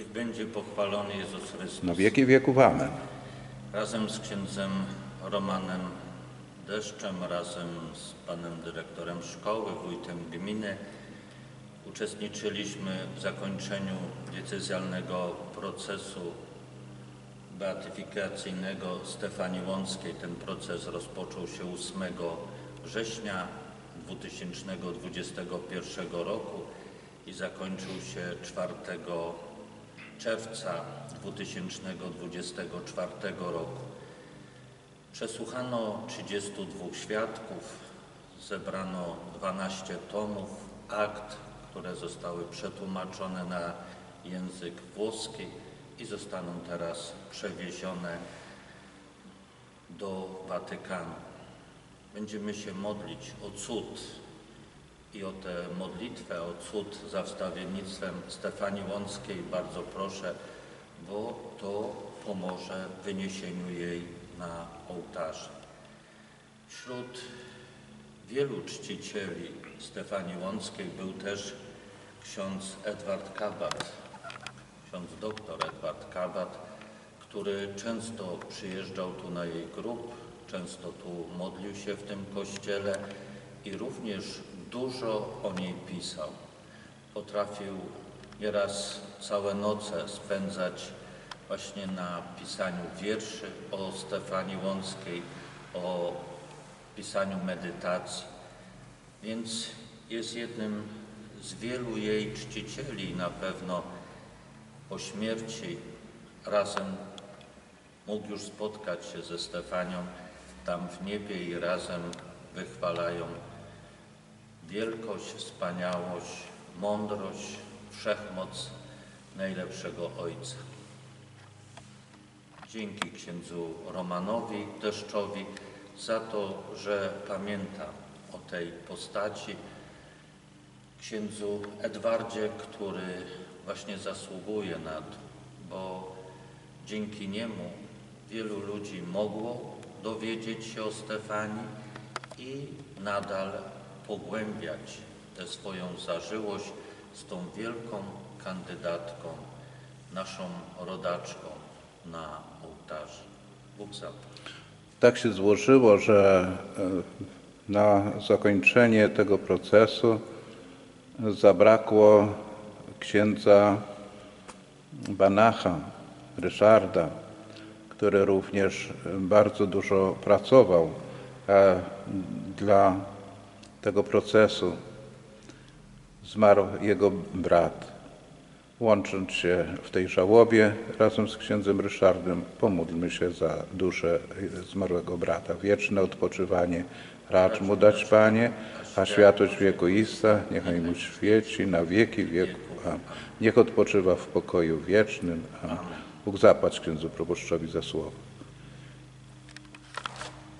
Niech będzie pochwalony Jezus Chrystus. Na wieki wieków. Amen. Razem z księdzem Romanem Deszczem, razem z panem dyrektorem szkoły, wójtem gminy uczestniczyliśmy w zakończeniu diecezjalnego procesu beatyfikacyjnego Stefanii Łąckiej. Ten proces rozpoczął się 8 września 2021 roku i zakończył się 4 czerwca 2024 roku. Przesłuchano 32 świadków, zebrano 12 tomów akt, które zostały przetłumaczone na język włoski i zostaną teraz przewiezione do Watykanu. Będziemy się modlić o cud i o tę modlitwę, o cud za wstawiennictwem Stefanii Łąckiej bardzo proszę, bo to pomoże w wyniesieniu jej na ołtarze. Wśród wielu czcicieli Stefanii Łąckiej był też ksiądz Edward Kabat, ksiądz doktor Edward Kabat, który często przyjeżdżał tu na jej grób, często tu modlił się w tym kościele i również dużo o niej pisał. Potrafił nieraz całe noce spędzać właśnie na pisaniu wierszy o Stefanii Łąckiej, o pisaniu medytacji. Więc jest jednym z wielu jej czcicieli na pewno po śmierci razem mógł już spotkać się ze Stefanią tam w niebie i razem wychwalają wielkość, wspaniałość, mądrość, wszechmoc najlepszego Ojca. Dzięki księdzu Romanowi Deszczowi za to, że pamięta o tej postaci, księdzu Edwardzie, który właśnie zasługuje na to, bo dzięki niemu wielu ludzi mogło dowiedzieć się o Stefanii i nadal pogłębiać tę swoją zażyłość z tą wielką kandydatką, naszą rodaczką na ołtarze. Bóg. Tak się złożyło, że e, na zakończenie tego procesu zabrakło księdza Banacha, Ryszarda, który również bardzo dużo pracował e, dla tego procesu. Zmarł jego brat. Łącząc się w tej żałobie razem z księdzem Ryszardem, pomódlmy się za duszę zmarłego brata. Wieczne odpoczywanie racz mu dać, Panie, a światłość wiekuista niechaj mu świeci na wieki. Amen. Niech odpoczywa w pokoju wiecznym. Amen. Bóg zapłać księdzu proboszczowi za słowo.